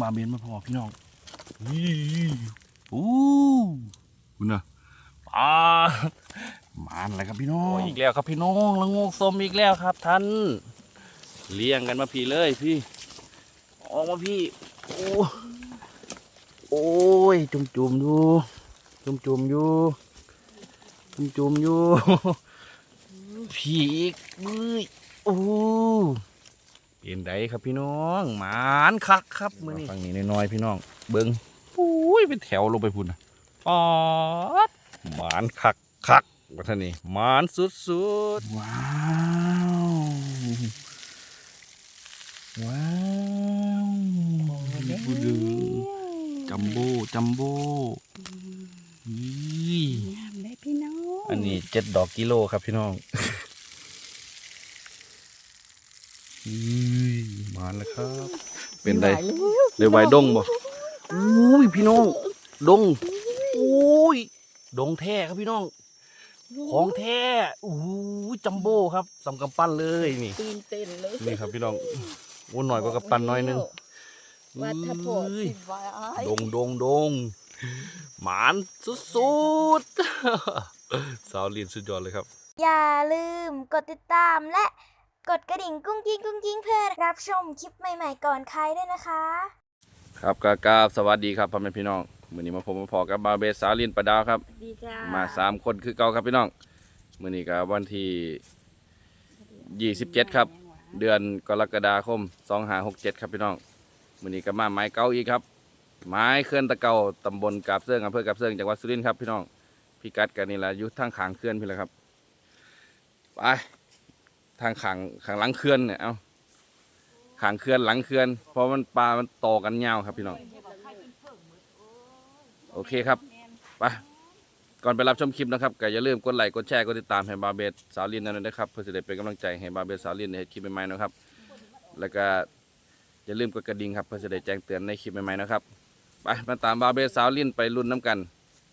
บาเบนมาพอพี่น้องอู้คุณนะปลาหมานอะไรครับพี่น้องอีกแล้วครับพี่น้องละงกสมอีกแล้วครับท่านเลี้ยงกันมาพี่เลยพี่ออกมาพี่ โอ้โอ้ย จุ่มจุ่มอยู่ จุ่มจุ่มอยู่ จุ่มจุ่มอยู่ พี่อีกเอ้ยโอ้ เป็นไดครับพี่น้องหมานคักครับมือนี้ฟังนี้น้อยๆพี่น้อง เบิ้งอุ้ยเป็นแถวลงไปพุ่นนะปอดหมานคักคักว่าท่านนี่หมานสุดๆว้าวว้าวบูดูจัมโบ้จัมโบ้นี่งามเลยพี่น้อง อันนี้เจ็ดดอกกิโลครับพี่น้องอุ้ย มาแล้วครับ เป็นไดหวายแล้วเดี๋ยวไว้ดงบ่อุ้ยพี่น้องดงอุ้ยดงแท้ครับพี่น้อง ของแท้อู้ยจัมโบ้ครับสำกำปั้นเลยนี่ตีนเต้นเลยนี่ครับพี่น้องโอ้หน่อยก็กำปั้นน้อยนึงว่าถ้าพออุ้ยสิวายดงดงดงหมานสุดๆสาวลินสุดยอดเลยครับ อย่าลืมกดติดตามและ กดกระดิ่งกุ้งกิ้งกุ้งกิ้งเพื่อรับชมคลิปใหม่ๆก่อนใครด้วยนะคะ ครับกากราบสวัสดีครับพ่อแม่พี่น้องมื้อนี้มาพบมาพอกับบาเบสสาวลินประดาวครับ ดีจ้ามาสามคนคือเก่าครับพี่น้องมื้อนี้ก็วันที่ 27 ครับ เดือนกรกฎาคม 2567 ครับพี่น้องมื้อนี้ก็มาไม้เก่าอีกครับ ไม้เคลื่อนตะเกาตำบลกาบเซิงอำเภอกาบเซิงจังหวัดสุรินทร์ครับพี่น้องพี่กัดกันนี่แหละอยู่ทางขางเขื่อนพี่แหละครับไป ทางขางขางหลังเขื่อนเนี่ยเอาขางเขื่อนหลังเขื่อนเพราะมันปลามันต่อกันยาวครับพี่น้องโอเคครับไปก่อนไปรับชมคลิปนะครับก็อย่าลืมกดไลค์กดแชร์กดติดตามให้บาเบสสาวลินนั่นด้วยนะครับเพื่อจะได้เป็นกำลังใจให้บาเบสสาวลินในคลิปใหม่ๆนะครับ แล้วก็อย่าลืมกดกระดิ่งครับเพื่อจะได้แจ้งเตือนในคลิปใหม่ๆนะครับไปมาตามบาเบสสาวลินไปรุ่นน้ำกัน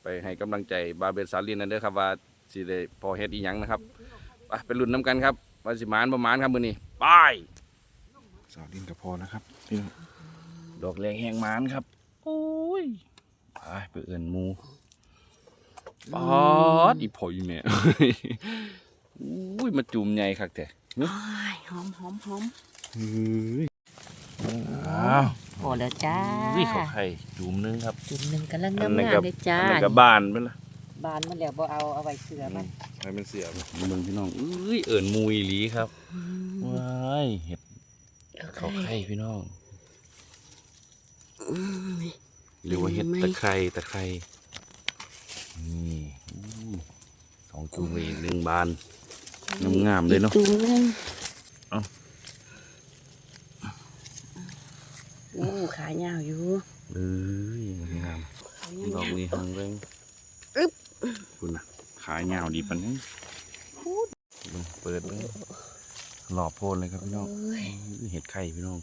ไปให้กำลังใจบาเบสสาวลินนั่นเด้อครับว่าสิได้พอเฮ็ดอีหยังนะครับไปไปรุ่นน้ำกันครับ ว่าสิหมานประมาณครับมื้อนี้ไปสาวลินก็พอนะครับพี่น้องดอกแรงแหงหมานครับโอ้ยไปไปเอื่นหมูปอดอีพ่ออีแม่อุ้ยมาจุ่มใหญ่คักแต่อ้ายหอมหอมหอมเฮ้ยอ้าวพอแล้วจ้านี่เขาไข่จุ่มนึงครับ จุ่มหนึ่งกำลังอังานมนั้นงาก็มเลยจ้าอันนั้นก็บานเป็นละบานมันแล้วบ่เอาเอาไว้เสือมัน ให้มันเสียบมึงพี่น้องเอ้ยเอิญมูอีหลีครับว้ายเห็ดเขาไข่พี่น้องหรือว่าเห็ดตะไคร่ตะไคร่นี่อู้สองจุ่มอีกหนึ่งบานงามๆเลยเนาะจุ่มหนึงเอ้าโอ้ขายาวอยู่เอ้ยงามขายดยาอวกนี้หังแรงอึ๊บคุณนะ ขายยาวดีปันนี้เปิดเลยหลอบโพนเลยครับพี่น้องเอ้ยเห็ดไข่พี่น้อง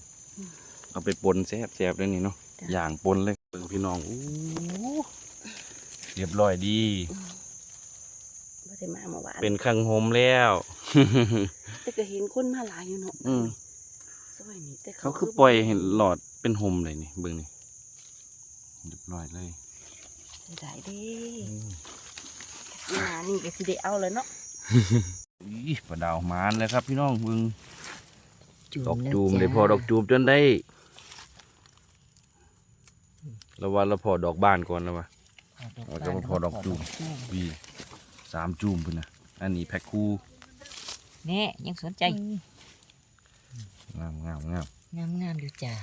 เอาไปปนแซ่บแซ่บเลยนี่เนาะจ้ะอย่างปนเลยเบิ่งพี่น้องอู้เรียบร้อยดีบ่ได้มาเมื่อวานเป็นข้างโฮมแล้วแต่ก็เห็นคนมาหลายอยู่เนาะอืมซอยนี้แต่เขาคือปล่อยเห็นหลอดเป็นโฮมเลยนี่เบิ่งนี่เรียบร้อยเลยได้ เด้งานนี่ก็สิได้เอาแล้วเนาะอีปลาดาวหมานเลยครับ พี่น้องเบิ่งดอกแล้วจูมจ้าเลยพอดอกจูมจนได้แล้วว่าเราพอดอกบ้านก่อนแล้ววะเอาแต่ว่าพอดอกจูมวีสามจูมพุ่นนะอันนี้แพ็คคู่แน่ยังสนใจงามงามงามงามงามๆอยู่จ้า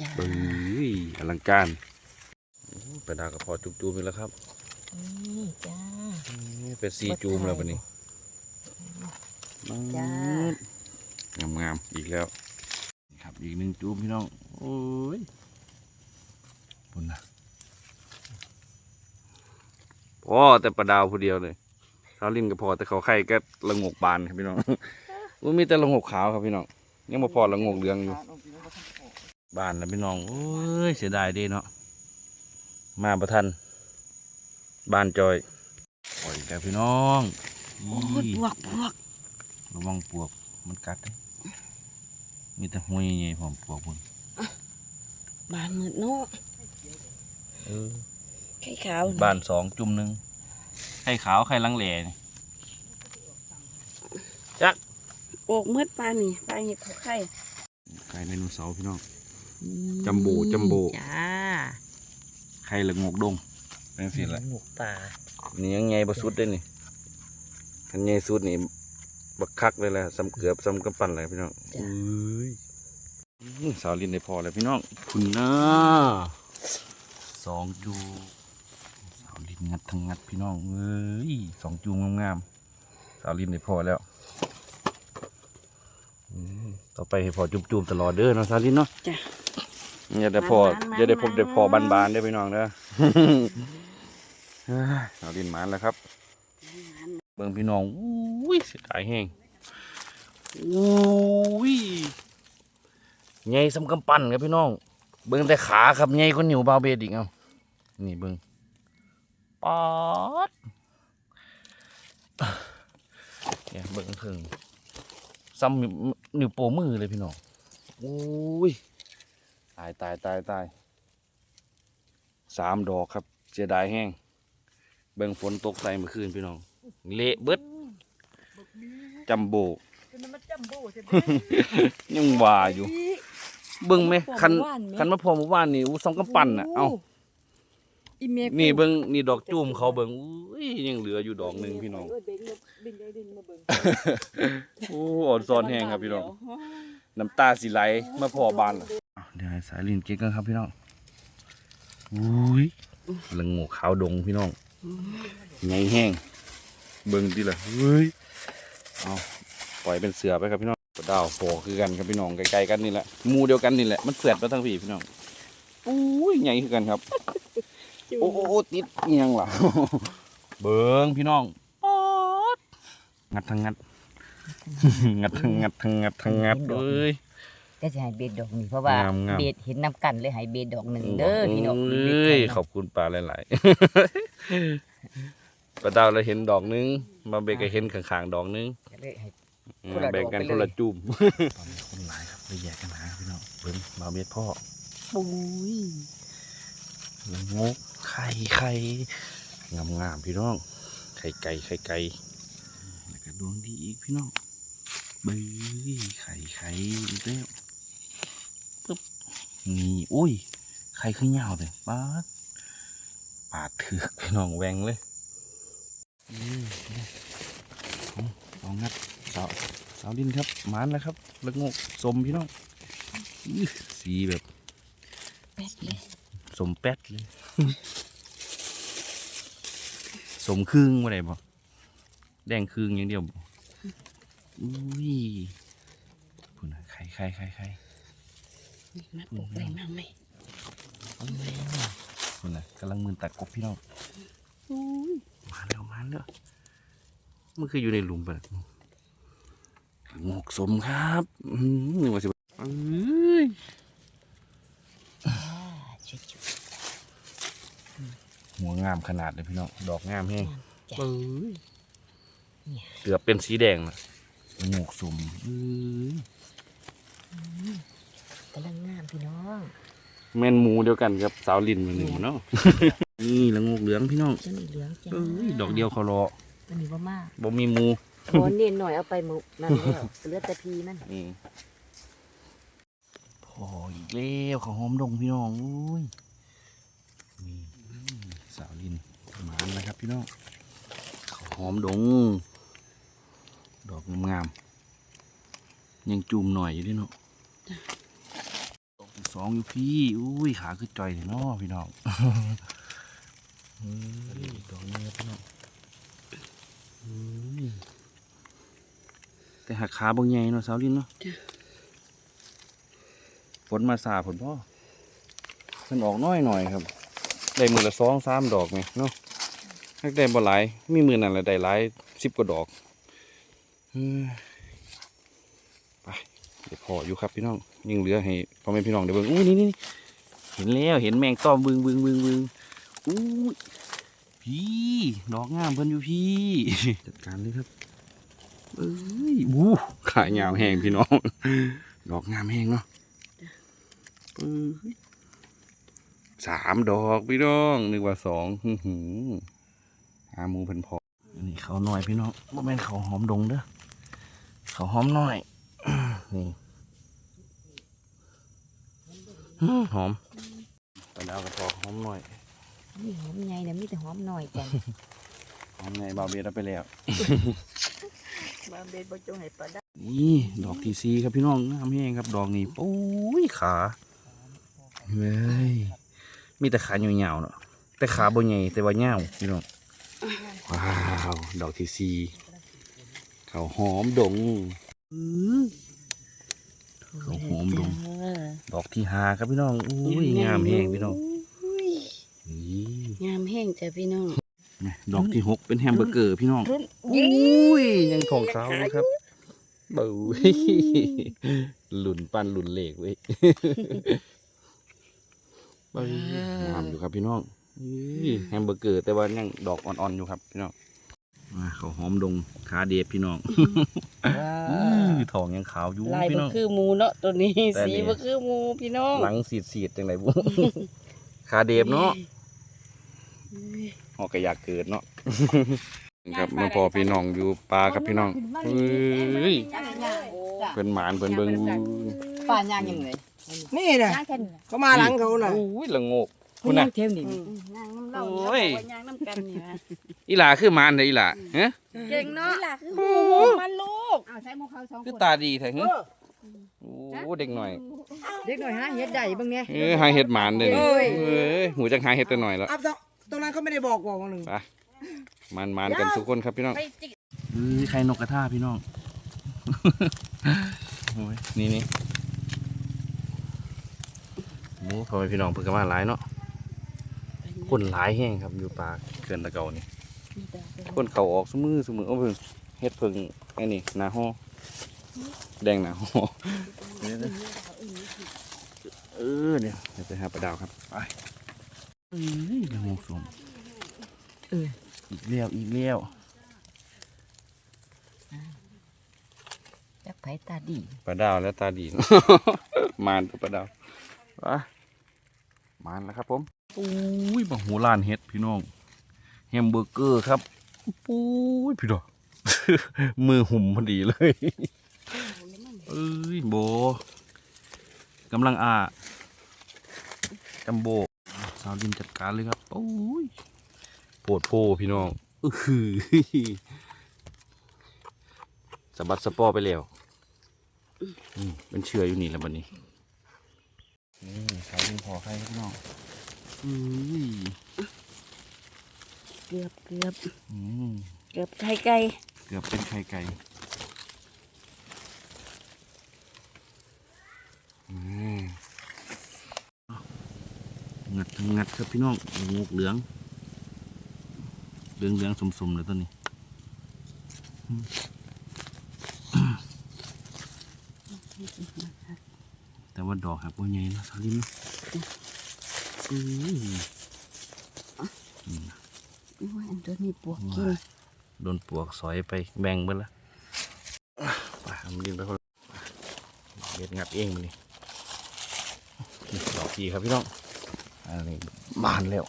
จ้าเบ้ยอลังการอู้ไปดาวกับพอจูมจูมไปแล้วครับนี่จ้านี่เป็นซีจูมแล้วปะนี่จ้างามงามๆอีกแล้วนี่ครับอีกหนึ่งจูมพี่น้อง โอ้ยพุ่นนะพอแต่ปลาดาวผู้เดียวเลยเขาลิ้นก็พอแต่เขาไข่ก็ละงกบานครับพี่น้องอุ้ยมีแต่ละงกขาวครับพี่น้องยังบ่พอละงกเหลืองอยู่ บ้านแล้วพี่น้องโอ้ยเสียดายเดีเนาะมาประทันบ้านจอยปล่อยแต่พี่น้องโอ้ยอี้บวกบวกระวังปวกมันกัดเลยมีแต่ห้วยใหญ่ๆผมปวกมึงบานมืดเนาะเออไข่ขาวบ้านสองจุ่มหนึ่งไข่ขาวไข่ลังแหล่นี่จักโอกมืดปลานี่ปลาเห็ดไข่ไข่ไดโนเสาร์พี่น้อง จัมโบ้จัมโบ้จ้าไข่ละงกดงเป็นสิแหละหมูป่านี่ยังไงบสุดเด้นี่อันไงสุดนี่บักคักเลยแหละซ้ำเกือบซ้ำกำปั้นเลยพี่น้องเอ้ยอื้อสาวลินได้พอแล้วพี่น้องคุณน้าสองจูสาวลินงัดทั้งงัดพี่น้องเอ้ยสองจูงามๆสาวลินได้พอแล้วอืมต่อไปให้พอจุ่มๆตลอดเด้อเนาะสาวลินเนาะ จ้ะ อย่าได้พออย่าได้พบได้พอบานๆได้อพี่น้องเด้อเฮ้ยสาวลินหมานแล้วครับ เบิ่งพี่น้องอุ้ยเสียดายแห้งอุ้ยใหญ่สำกำปั้นครับพี่น้อง เบิ่งแต่ขาครับใหญ่กว่านิ้วบาวเบดอีกเอานี่เบิ่งป๊อดเนี่ยเบิ่งถึงซ้ำนิ้วนิ้วโป้มือเลยพี่น้องอุ้ย ตายตายตายตายสามดอกครับเสียดายแห้งเบิ่งฝนตกใส่เมื่อคืนพี่น้อง เละเบิดจัมโบมันจัมโบ้ใช่ไหมยังว่าอยู่ เบิ่งไหมคันคันมาพอเมื่อวานนี่อู้สองกำปั้นน่ะเอ้าอีเมฆนี่เบิ่งนี่ดอกจุ่มเขาเบิ่งอุ้ยยังเหลืออยู่ดอกหนึงพี่น้องเเบิ่งเบิ่งได้ดินมาเบิ่งโอ้อ่อนซ้อนแห้งครับพี่น้องน้ำตาสิไหลมาพอบานล่ะ เดี๋ยวให้สายลินเก๊กกันครับพี่น้องอุ้ยละโงกขาวดงพี่น้องไงแห้ง เบิ่งดิล่ะเฮ้ยเอาปล่อยเป็นเสือไปครับพี่น้องดาวโผคือกันครับพี่น้องใกล้ๆกันนี่แหละหมูเดียวกันนี่แหละมันเสือดมาทั้งพี่พี่น้องอุ้ยใหญ่คือกันครับ โอ้โอ้โอ้ติดเอียงล่ะเบิ้งพี่น้องป๊อดงัดทั้งงัดงัดทั้งงัดทั้งงัดทั้งงัดเลย ก็จะให้เบ็ดดอกนี่เพราะว่างามงามเบ็ดเห็นน้ำกันเลยให้เบ็ดดอกหนึ่งเด้อพี่น้องเอ้ยขอบคุณปลาหลายๆ ปลาดาวเราเห็นดอกนึงมาเบกก็เห็นข้างๆดอกนึงก็เลยให้ อืมคนละดอกแบ่งกันไปเลย คนละจุ่ม ตอนนี้คนหลายครับเลยแยกกันหาครับพี่น้องเบิ้งมาเบ็ดพ่อปุ้ยละงกไข่ไข่งามงามๆพี่น้อง ไข่ไก่ไข่ไก่แล้วก็ดวงดีอีกพี่น้องเบ้ยไข่ไข่อีกแล้ว ปึ๊บนี่อุ้ยไข่ขึ้นยาวเลยปาดปาดถือกพี่น้องแหวงเลยอือาเอางัดสาวสาวดินครับมานแล้วครับละงกสมพี่น้องอือสีแบบแป๊ดเลยสมแป๊ดเลยสมครึ่งว่าไรบ่แดงครึ่งอย่างเดียวอุ้ยพุ่นน่ะไข่ไข่ไข่ไข่ มาปลูกได้มาไหมพุ่นน่ะกำลังมือตัดกบพี่น้องมาแล้วมาแล้วมันคืออยู่ในหลุมปะงกสมครับอืมนึกว่าสิเอ้ยชุดชุดหัวงามขนาดเลยพี่น้อง ดอกงามแห้งเกือบเป็นสีแดงนะหมวกสมอ้ย กำลังงามพี่น้องแม่นหมูเดียวกันครับสาวลินมาหนึ่งเนาะ นี่ละงกเหลืองพี่น้องต้นนี้เหลืองจ้าเอ้ยดอกเดียวเขารอต้นนี้บ่มากบ่มีหมูบอเน้นหน่อยเอาไปหมุนั่นแล้วเหลือแต่พีมันนี่พออีกแล้วเขาวหอมดงพี่น้องอุ้ยนี่สาวลินหมานนะครับพี่น้องเขาวหอมดง ดอกงามๆยังจูมหน่อยอยู่เดิเนาะดอกที่ สองอยู่พี่ อุ้ยขาคือจ่อยเลยเนาะพี่น้องอืมอีกดอกหนึงครับพี่น้องอืมแต่หักขาบางใหญ่เนาะสาวลินเนาะฝนมาสาผลพ่อมันออกน้อยหน่อยครับ ได้มือละสองสามดอกไงเนาะถ้าได้บ่หลาย มีมือนั่นแหละได้หลายสิบกว่าดอกเอ้ยไปเดี๋ยว พออยู่ครับพี่น้องยังเหลือให้พ่อแม่พี่น้องเดี๋ยวเบิ่งอุ้นี่นี่เห็นแล้วเห็นแมงต้อมบึงบึงบึงบึงอุ้ยพี่ดอกงามเพิ่นอยู่พี่จัดการเลยครับเอ้ยบูขายาวแห้งพี่น้อง ดอกงามแห้งเนาะสามดอกพี่น้องนึกว่าสองหือหือาหมูเพันพอนนี้เขาหน่อยพี่น้องบ่แม่นเขาหอมดงเด้อเขาหอมหน่อยนี่อื้อ หอมตอนแล้วก็พอหอมหน่อยนี่หอมใหญ่เนี่ยมีแต่หอมหน่อยจ้ะหอมไงบาวเบียร์เอาไปแล้วบาเบนบ่จงให้ปลาได้นี่ดอกทีซีครับพี่น้องงามแห้งครับ ดอกนี้โอ้ยขาเว้ยมีแต่ขาเหี่ยวๆเนาะแต่ขาบ่ใหญ่แต่ว่าเหี่ยวพี่น้องว้าว ดอกทีซีเขาวหอมดง เขาวหอมดงดอกที่หาครับพี่น้องอุ้ยงามแห้งพี่น้องนี่งามแห้งจ้ะพี่น้องดอกที่หกเป็นแฮมเบอร์เกอร์พี่น้องรุ่นอุ้ยยังทองขาวนะครับเบ้ยหลุนปันหลุนเหล็กเว้ยเบ้ยงามอยู่ครับพี่น้องอุ้ยแฮมเบอร์เกอร์แต่ว่ายังดอกอ่อนๆอยู่ครับพี่น้อง มาเขาหอมดงขาเดียบพี่น้องอื้อทองยังขาวอยู่ลายพี่บ่น้อง คือหมูเนาะตัวนี้แต่สีนี่บ่คือหมูพี่น้องหลังสีดสีดๆจังไรบุ ขาเดียบเนาะหอกกระอยากเกิดเนาะ ครับมาพอพี่น้องอยู่ปลาครับพี่น้องเฮ้ยเพิ่นหมานเพิ่นเบิ่งป่านย่างยังไงนี่นะย่างแค่นี้เขามาหลังเขาน่ะ อุ้ยละโงก คุคุณณน่ะน่ะเทมนี่ย่างน้ำเหล้าโอ้ยย่างน้ำกันนี่นะอีหลาคือหมานเด้ออีหลาฮะเก่งเนาะคือหมูมันลูกเอาใช้หมูเขาสองคือคนตาดีแท้หึโอ้เด็กหน่อยเด็กหน่อยหาเฮ็ดได้เบ้างเนี่ย เออหาเห็ดหมานเด้อนี่เอ้ย เอ้ยหูจักหาเห็ดแต่หน่อยแล้วอับซะตรงนั้นเขาไม่ได้บอกบอกว่าหนึ่งหมานหมานกันทุกคนครับพี่น้องไปจิกเอ้ยใครนกกระทาพี่น้อง โอ้ยนี่นี่โอ้พ่อแม่พี่น้องเพิ่งก็มาหลายเนาะ คนหลายแห้งครับอยู่ป่าเกินตะเกานี่คนเขาออกสมือสมือเอาเพิ่งเฮ็ดเพิ่งไอ้นี่หนาห้อแดงหนาห้อเออเนี่ยเดี๋ยวไปหาปลาดาวครับไปเอ้ยเดี๋ยวหกสมเอออีกเลี้ยวอีกเลี้ยวจักไผตาดีปลาดาวและตาดีมานกับปลาดาวไปมานแล้วครับผม อุ้ยบังหูลานเฮ็ดพี่น้องแฮมเบอร์เกอร์ครับปุ้ยพี่น้องมือหุ่มพอดีเลยเอ้ยโบกำลังอาจัมโบสาวดินจัดการเลยครับโอ้ยโปวดโพพี่น้องอสะบัดสะปอไปแล้วมเป็นเชื่ออยู่นี่แล้วบัดนี้นี่สาวดินพอใครพี่น้อง อุ้ยเกือบเกือบอืมเกือบไข่ไก่เกือบเป็นไข่ไก่อืมงัดทั้งงัดครับพี่น้องงูเหลือง เหลืองเหลืองๆสมๆเลยตัวนี้อืมแต่ว่าดอกครับว่าไงนะทาริมนะ อืมโอ้ยอันตัวนี้ปวกกินโดนปวกสอยไปแบ่งเบิดละไปเอามันดินไปคนเบ็ดงัดเองมันนี่ดอกทีครับพี่น้องอันนี้บานแล้ว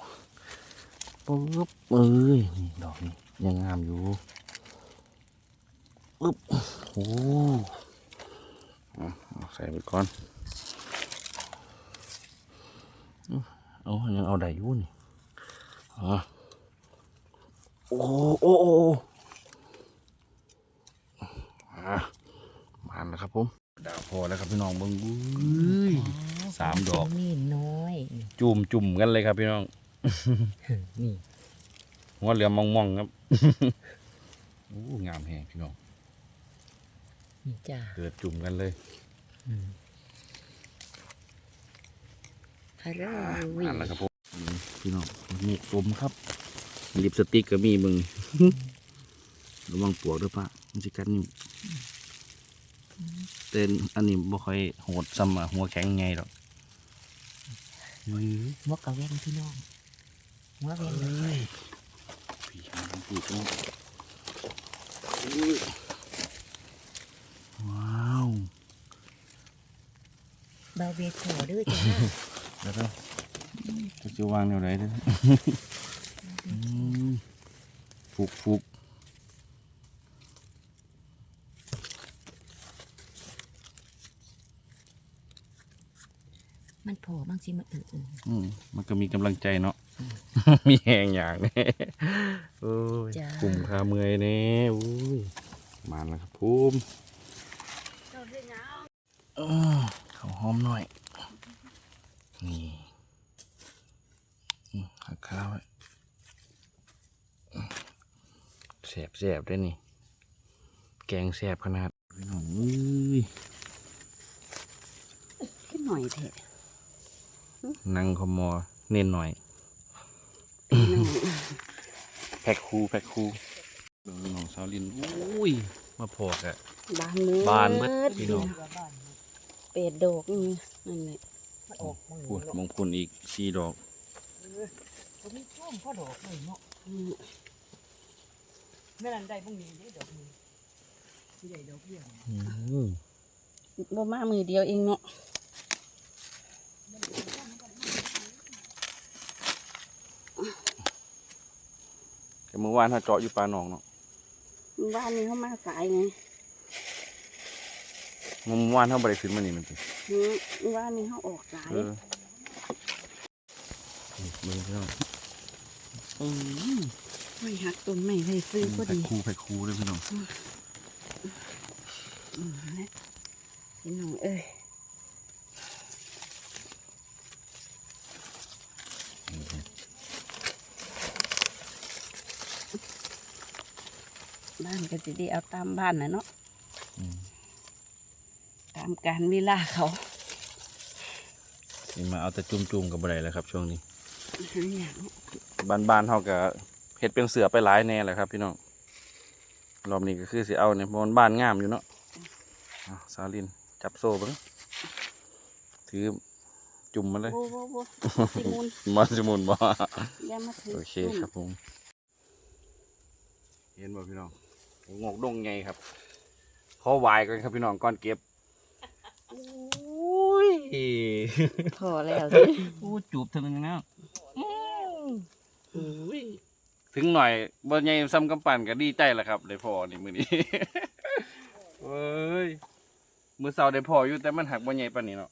ปุ๊บเอ้ยนี่ดอกนี้ยังงามอยู่ปุ๊บโอ้เอาเอใส่ไปก่อนอื้อ เอายังเอาได้อยู่นี่อ๋อโอ้โอ้โอ้โอ้อะมาแล้วครับผมดาวพอแล้วครับพี่น้องเบิ้งบุ้ยสามดอกนี่น้อย จุ่มจุ่มกันเลยครับพี่น้องนี่หัวเหลือมมองมองๆครับโอ้งามแหงพี่น้องนี่จ้าเกิดจุ่มกันเลย ฮัลโหลวิ่แล้วครับผมพี่น้องหมกสมครับลิปสติกก็มีมึงระวังปวดด้วยปะมันจะกัดนิ้วเต้นอันนี้บ่ค่อยโหดซ้ำอะหัวแข็งไงหรอกมักกะเว้งพี่น้องมักะเว้เลยพี่ชายพี่น้องว้าวเบาเบียขถด้วยจ้า แล้วก็จะจะวางแนวไหนเด้ออืมฟุกฟุกมันโผล่บางสิมันเออเอออืมมันก็มีกำลังใจเนาะ มีแหงอย่างนี้โอ้ยจ้ากลุ่มขาเมื่อยเน่อุ้ยมาแล้วครับภูมิเออเขาหอมหน่อย นี่อืมหักข้าวไว้แสบแสบด้วยนี่ แกงแสบขนาดพี่น้องอุ้ยขึ้นหน่อยเถอะนั่งคอมอเน้นหน่อย แพ็คคูแพ็คคูเบิ่งน้องสาวลินอุ้ย มาพอกอะบานมือบานเบิดพี่น้องเป็ดดอกนี่นั่นแหละ มันออกมึงปวดมงคลอีกสี่ดอกผมมีช่วงพ่อดอกเลยเนาะอืมแม่นันได้พวกนี้ได้ดอกนี้ที่ได้ดอกเบี้ยอืมบ่มามือเดียวเองเนาะแต่เมื่อวานถ้าเจาะอยู่ปลาหนองเนาะบ้านนี้เขามาสายไงเมื่อวานเขาบริขึ้นมานี่มันสิอืม บ้านนี้เขาออกสายเออนี่มือพี่น้องอืมไม่หักต้นไม่ให้ซื้อพอแพ็คดีคูแพ็คคูเลยพี่น้องอืมนะพี่น้องเอ้ยบ้านก็จะได้เอาตามบ้านนะเนาะอืมตามการเวลาเขานี่มาเอาแต่จุ่มๆกับบะไรแล้วครับ ช่วงนี้หาอย่างบ้านๆเขาก็เฮ็ดเป็นเสือไปหลายแน่แหละครับ พี่น้องรอบนี้ก็คือสิเอาเนี่ยเพราะมันบ้านงามอยู่เนาะเอาสาวลินจับโซ่เบ้งถือจุ่มมาเลยโว้โว้โว้สิมุนมาสมุนบ่อย่ามาถือโอเคครับผม เห็นบ่พี่น้องงอกดงไงครับขอวายกันครับพี่น้องก่อนเก็บอุ้ย พอแล้วสิอู้จูบถึงแล้วอุ้ยถึงหน่อยบ่ใหญ่ซ้ำกำปั่นก็ดีใจแหละครับได้พอนี่มื้อนี้เอ้ยมื้อเช้าได้พออยู่แต่มันหักบ่ใหญ่ปานนี้เนาะ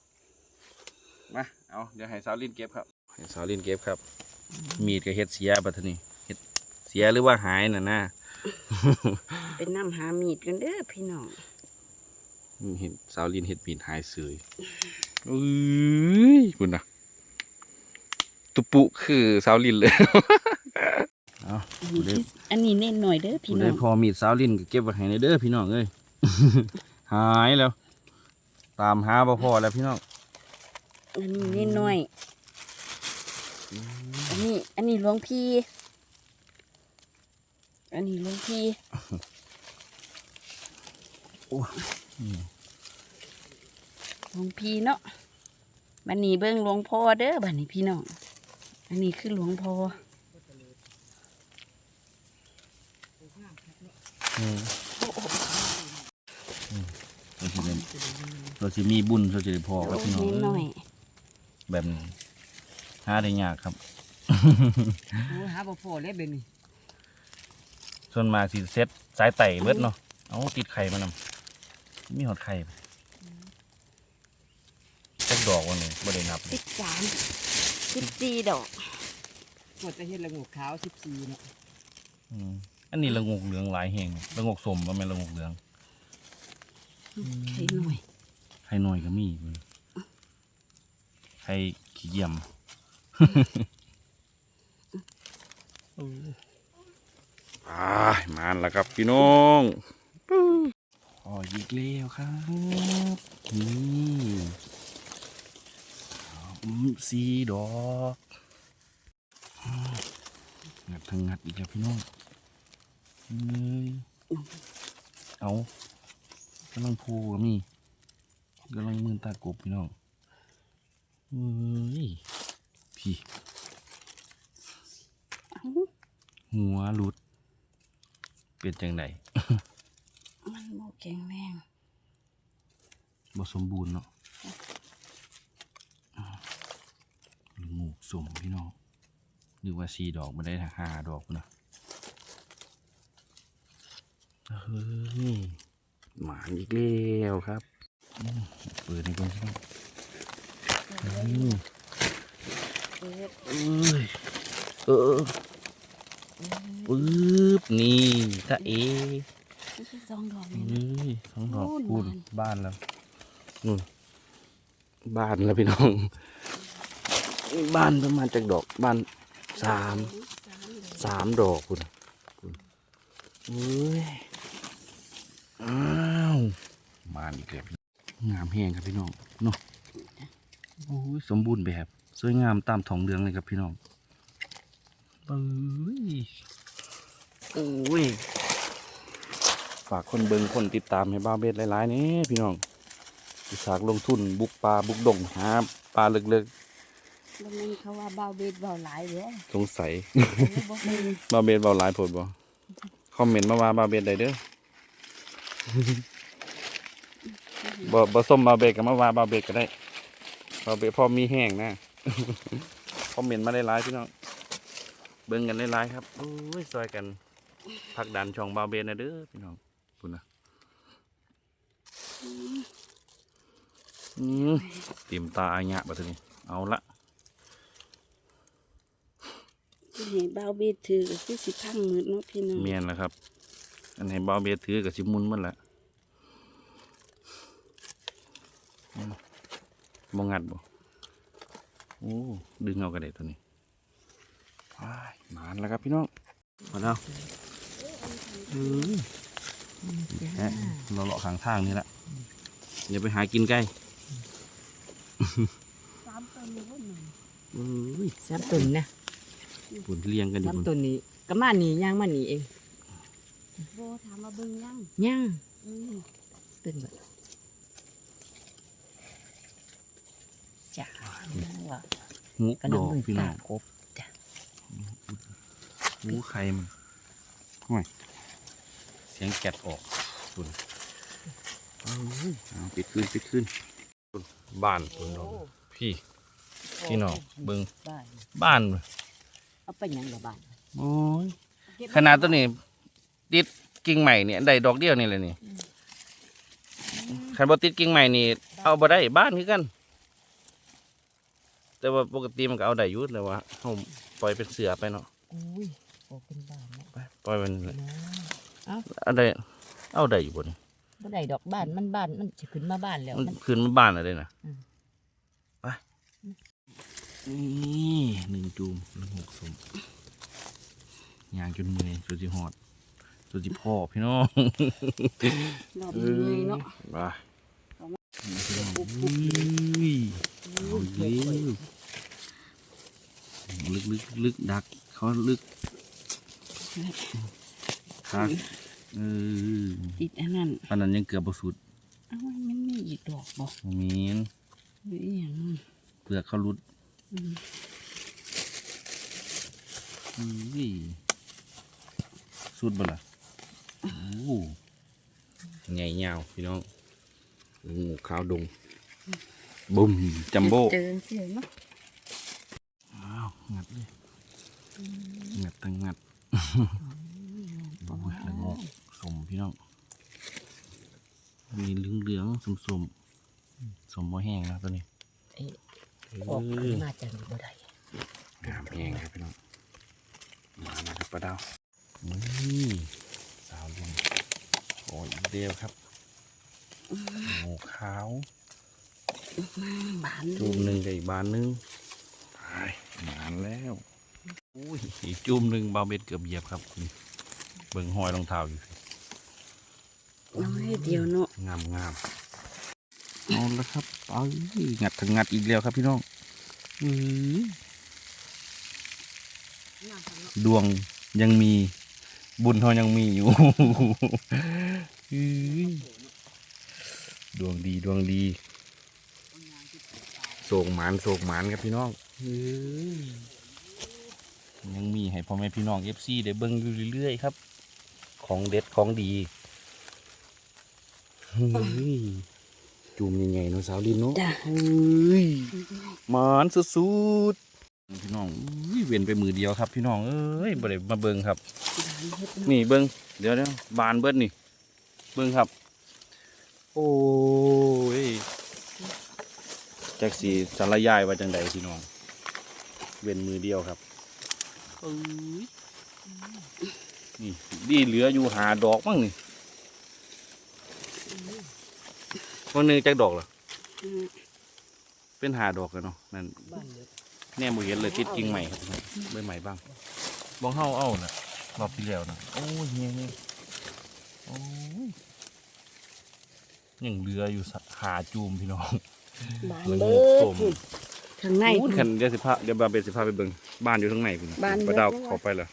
มาเอาเดี๋ยวให้สาวลินเก็บครับให้สาวลินเก็บครับ มีดก็เฮ็ดเสียบัดทีนี้เฮ็ดเสียหรือว่าหายน่ะนะเป็นน้ำหามีดกันเด้อพี่น้องเห็นสาวลินเฮ็ดมีดหายเสย อุ้ยคุณนะตุปุคือสาวลินเลยเอาอันนี้ที่อันนี้เน้นหน่อยเด้อพี่ผู้น้ได้องพอมีดสาวลินก็เก็บไว้ให้ในเด้อพี่น้องเอ้ยหายแล้ว ตามหาบ่พอแล้วพี่น้องอันนี้เน้นหน่อยอันนี้ อันนี้หลวงพี่อันนี้หลวงพี่โอ้อืม หลวงพี่เนาะบันนี้เบิ้งหลวงพ่อเด้อบันนี้พี่น้อง อันนี้คือหลวงพ่ออืมเราสิได้เราสิมีบุญเราสิได้พอครับพี่น้องเน้นหน่อยแบบนี้หาได้ยากครับโอ้หาบ่พอแล้วเบนนี่ส่วนมากสิเซ็ตสายไต่เบิดเนาะเอาติดไข่มานำมีหอดไข่จัก ดอกวันนี้บ่ได้นับเลสิยบสามสิบสี่ดอกหมดจะเฮ็ดละงูขาว14เนาะอืมอันนี้ละงกเหลืองหลายแห่งละงกสมบ่แม่นละงกเหลืองใช้หน่อยไข่น้อยก็มีเว้ยไข่ขี้เยี่ยมอ่ายมานแล้วครับพี่น้องพออีกแล้วครับนี่อื มสีดอกอืมงัดทั้งงัดอีกแล้วพี่น้องเอ้ยเอากำลังพูก็มีกำลังมืนตากบพี่น้องเอ้ยพี่หัวหลุด เป็นจังไดมันโมแข็งแรงบ่สมบูรณ์เนาะ สุ่มพี่น้องนึกว่าสี่ดอกมาได้ห้าดอกนะเฮ้ยหมานอีกแล้วครับเปิดในกรงพี่น้องอืมเปิดเอ้ยเออปึ๊บนี่ตาเอสองดอกนี่สองดอกโอ้พูนนานบ้านแล้วนู่นบ้านแล้วพี่น้อง บ้านประมาณจากดอกบ้านสามสามดอกสามดอกคุณคุณเอ้ยอ้าวมาอีกแล้วพี่งามแห้งครับพี่น้องเนาะโอ้ยสมบูรณ์แบบสวยงามตามท้องเรืองเลยครับพี่น้องเอ้ยโอ้ยฝากคนเบิงคนติดตามให้บ้าวเบ็ดหลายๆนี่พี่น้องอุตสาห์ลงทุนบุกป่าบุกดงหาปลาเล็กแล้วมันเขาว่าเบาเบ็ดเบาหลายเด้อๆสงสัยบ่เป็นบาเบดเบาหลายผดบ่คอมเมนต์มาว่าบาเบดได้เด้อบ่บ่ส้มบาเบดก็มาว่าบาเบดก็ได้บาเบดพอมีแห้งนะ คอมเมนต์มาได้หลายพี่น้องเบิ่งกันได้หลายครับโอ้ยซอยกันผลักดันช่องบาเบดนะเด้อพี่น้องคุณนะอืมเต็มตาอาญะบัดนี้เอาละ ที่ เห็นเบาเบ็ดถือก็คือสิพังมืดเนาะพี่น้องเมียนแล้วครับ อันไหนบาเบดถือกับสิมุนหมันละอืมบ่งัดบ่โอ้ดึงเอากระเด็ดตัวนี้ว้ายหมานแล้วครับพี่น้องมาแล้วเออแอะเราเลาะข้างทางนี่ละอย่าไปหากินใกล้สามต้นนี่บ่หนึ่งเอ้ยสามต้นนะ ปุ่นเลี้ยงกันอยู่สามปุ่นต้นนี้ก็มานี่ย่างมานี่เองโบถามมาเบิ่งยังย่างอืมต้นแบบจ้าว่ามุกกระดนำอกเบิ่งพี่น้ตาองกบจ้ะหูไข่มันห่วยเสียงแกดออกปุ่นเอาเอาปิดขึ้นปิดขึ้นปุ่นบ้านปุ่นน้องพี่พี่น้องเบิ่งบ้านบ้าน เอาไปหยังละบ้านโอ้ยขนาดตัวนี้ติดกิ่งใหม่เนี่ยได้ดอกเดียวนี่เลยนี่คันบ่ติดกิ่งใหม่นี่เอาบ่ได้บ้านคือกัน แต่ว่าปกติมันก็เอาได้อยุดเลยว่าเฮาปล่อยเป็นเสือไปเนาะอุ้ยออกเป็นบ้านเนาะไปปล่อยมันเลยนะเอาได้เอาได้อยู่บ่นี่บ่ได้ดอกบ้านมันบ้านมันสิขึ้นมาบ้านแล้วมันมันขึ้นมาบ้านอะไรนะอืมไป นี่หนึ่งจูมแล้วหกสมยางจนเมื่อยจนสิหอดจนสิพ่อพี่น้องรอบนี้เลยเนาะไปพี่น้องอุ้ยเอาอีกแล้วลึกลึกลึกดักเขาลึกครับเออติดอันนั้นอันนั้นยังเกือบบสุดเอ้ามันมีอีกดอกบ่มีนหรืออหย่างนั้นเปลือกเขารุด อืมอุ้ยสุดบ่ล่ะโอ้ใหญ่ยาวพี่น้องงูขาวดงบุ้มจัมโบ้เจอเสียงเนาะอ้าวงัดเลยงัดตั้งงัดโอ้ยแล้วงอกสมพี่น้องมีเหลืองๆสมๆสมบ่แห้งนะตัวนี้ อ๊ะออกขึ้นมาจังบ่ได้งามแห้งครับพี่น้องมาแล้วครับปลาดาวนี่สาวลุงโอ้ยอีกเดียวครับหมูขาวบานจูมหนึ่งกับอีกบานหนึ่งไปหมานแล้วอุ้ยอีกจูมหนึ่งบาวเบ็ดเกือบเหยียบครับนี่เบิ่งหอยรองเท้าอยู่น้อยเดียวเนาะงามงาม เอาละครับเอางัดถึงงัดอีกแล้วครับพี่น้องอื้อดวงยังมีบุญเขายังมีอยู่อื้อดวงดีดวงดีโศกหมานโศกหมานครับพี่น้องอื้อยังมีให้พ่อแม่พี่น้องเอฟซีได้เบิ่งอยู่เรื่อยๆครับ ของเด็ดของดีเฮ้ย จุ่มยังไงเนาะสาวลินเนาะจ้ะเฮ้ยหมานสุดๆพี่น้องอุ้ยเว้นไปมือเดียวครับ พี่น้องเอ้ยบ่ได้มาเบิ่งครับด่านเฮ็ดเนาะนี่เบิ้งเดี๋ยวเดี๋ยวบานเบิดนี่ เบิ้งครับ โอ้ยจักสีสารยายว่าจังใดพี่น้อง เว้นมือเดียวครับเอ้ยนี่ดีเหลืออยู่หาดอกมั้งนี่ วันหนึงจักดอกเหรออืมเป็นหาดอกกันเนาะนั่นบ้านเล็กแน่บ่เห็นเลยติดกิ่งใหม่ครับใบใหม่บ้างบ้องเฮาเอาน่ะรอบที่แล้วน่ะโอ้ยเงี้ยเงี้ยโอ้ยยังเหลืออยู่สักหาจูมพี่น้องบานมันเบิส้ดมพุ่นข้างในพูดพุ่นกันเดี๋ยวสิพาเดี๋ยวบาเบนสิพาไปเบิ่งบ้านอยู่ทางไหนพี่น้องบ้านประดาวเบิดเลยเขอไปเลย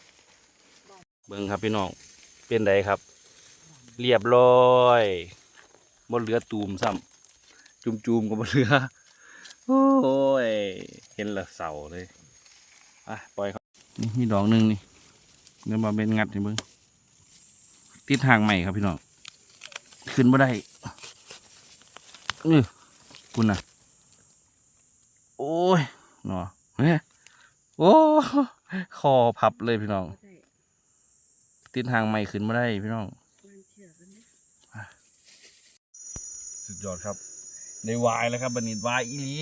เบิ่งครับพี่น้องเป็นไดครับ เรียบร้อย บ่เหลือตูมซ้ำจุมจูมๆก็บ่เหลือ โอ้ย เห็นและเสาเลยอะปล่อยครับนี่มีดอกหนึงนี่เดี๋ยวบาเบนงัดให้เบิ่งติดทางใหม่ครับพี่น้อง ขึ้นบ่ได้เออคุณน่ะ โอ้ยเนาะเฮ้ยโอ้คอพับเลยพี่น้อง ติดทางใหม่ขึ้นมาได้พี่น้อง สุดยอดครับในวายแล้วครับบันนี้วายอีหลี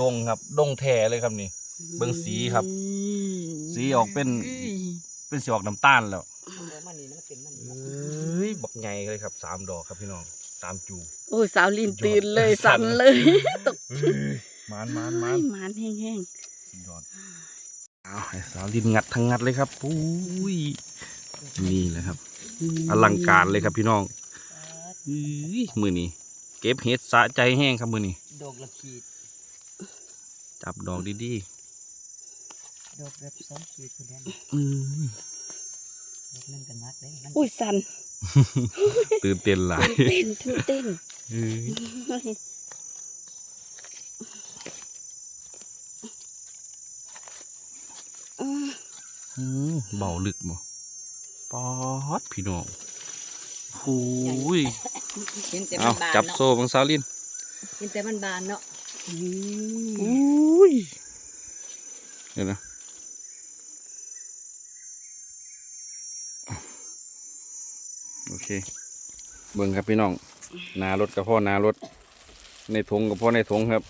ดงครับ ดงแท้เลยครับนี่ เบิ่งสีครับ สีออกเป็นเป็นสีออกน้ำตาลแล้วมันมันนี่มันเป็นมันเอ้ยบักใหญ่เลยครับสามดอกครับพี่น้องสามจูโอ้ยสาวลินตื่นเลยสั่สั่นนเลยตกเฮ้ยมานมานมานหมานแห้งสุดยอดเอาให้สาวลินงัดทั้งงัดเลยครับอุ้ยนี่แหละครับๆอลังการเลยครับพี่น้องอื้อมือนี้ เก็บเห็ดสะใจแห้งครับมือนี้ดอกละขีด จับดอกดีดอกแบบสองขีดคือแล้วๆอื้อดอกหนึงกันนักเด้มันอุ้ยสั่นตื่นเต้นหลายเต้นตื่นเต้นอื้ออื้อเบาลึกบ่ปอดพี่น้องโอ้ย เห็นแต่เอามันบานจับเนาะโซ่บังสาวลินเห็นแต่มันบานเนาะอืมอุ้ยเดี๋ยวนะโอเค เบิ่งครับพี่น้องหนารถกับพ่อหนารถ ในถุงกับพ่อในถุงครับ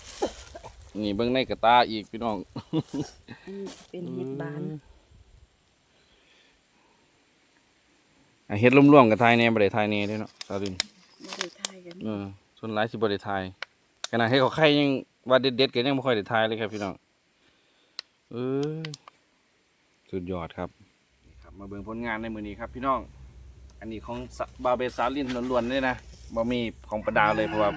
นี่เบิ่งในกระตาอีกพี่น้อง อันนี้เป็นเห็ดบานอะเฮ็ดร่วมๆกับไทยแน่บ่ได้ไทยแน่เด้เนาะสาวลิน เออส่วนหลายสิบ่ได้ไทยขนาดให้เขาไข่ยังว่าเด็ดๆก็ยังบ่ค่อยได้ไทยเลยครับพี่น้องเอ้ยสุดยอดครับนี่ครับ มาเบิ่งผลงานในมื้อนี้ครับ พี่น้อง อันนี้ของสะบาวเบสาลินล้วนๆเลยนะบ่มีของประดาวเลยเพราะว่า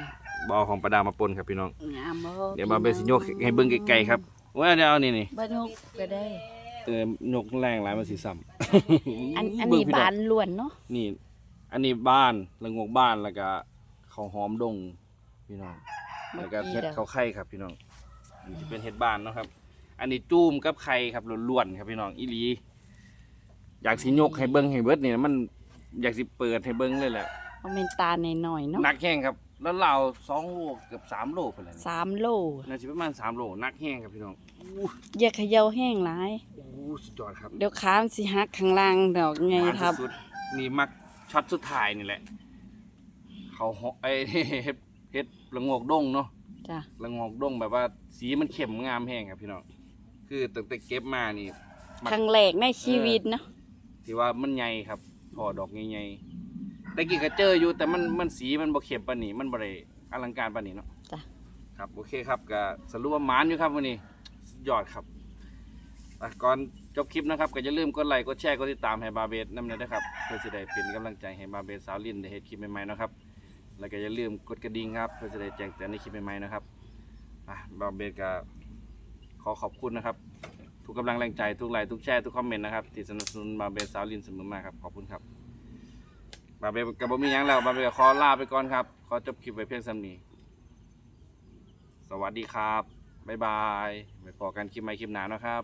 บ่เอาของประดาวมาปนครับพี่น้อง งามบ่เดี๋ยวบาวเบสิโยกให้เบิ่งไกลๆครับว่าเดี๋ยวเอานี่นี่บ้านนกก็ได้เออยกแรงหลายมันสิซ้ำอันอันเบิ่นี้งพี่บาองนล้วนเนาะนี่ อันนี้บ้านละงกบ้านแล้วก็ ข้าวหอมดงพี่น้องแล้วก็เห็ดข้าวไข่ครับพี่น้องนี่จะเป็นเห็ดบ้านเนาะครับ อันนี้จุ้มกับไข่ครับล้วนๆครับพี่น้องอีหลีอยากสิยกให้เบิ้งให้เบิดนี่มันอยากสิเปิดให้เบิ้งเลยแหละเอาเป็นตาหน่อยๆเนาะหนักแห้งครับ แล้วเราสองโลเกือบสามโลไปเลยสามโลน่าจะประมาณสามโลหนักแห้งครับพี่น้องอู้อย่าเขย่าแห้งหลายอู้สุดยอดครับเดี๋ยวขามนสิหักข้างล่างดอกไงหวานครับสุดๆนี่มักช็อตสุดท้ายนี่แหละ เขาเหาะไอ้เฮ็ดเฮ็ดละโงกดงเนาะจ้ะละงอกดงแบบว่าสีมันเข้มงามแห้งครับพี่น้องคือตั้งแต่เก็บมานี่มักครั้งแรกในชีวิตเนาะที่ว่ามันใหญ่ครับพอดอกใหญ่ๆแต่กี้ก็เจออยู่แต่มันมันสีมันบ่เข้มปานนี้มันบ่ได้อลังการปานนี้เนาะจ้ะครับโอเคครับก็สรุปว่าหมานอยู่ครับวันนี้สุดยอดครับอะก่อนจบคลิปนะครับก็อย่าลืมกดไลค์กดแชร์กดติดตามให้บาเบสนำเลยนะครับเพื่อจะได้เป็นกำลังใจให้บาเบสสาวลินได้เฮ็ดคลิปใหม่ๆเนาะครับ แล้วก็อย่าลืมกดกระดิ่งครับเพื่อจะได้แจ้งเตือนในคลิปใหม่ๆนะครับอะบาเบสก็ขอขอบคุณนะครับ ทุกกำลังแรงใจทุกไลค์ทุกแชร์ทุกคอมเมนต์นะครับที่สนับสนุนบาเบสสาวลินเสมอมาครับขอบคุณครับบาเบสกับบ่มีหยังแล้วบาเบสก็ขอลาไปก่อนครับขอจบคลิปไว้เพียงเท่านี้สวัสดีครับบ๊ายบายไปพอกันคลิปใหม่คลิปหน้าเนาะครับ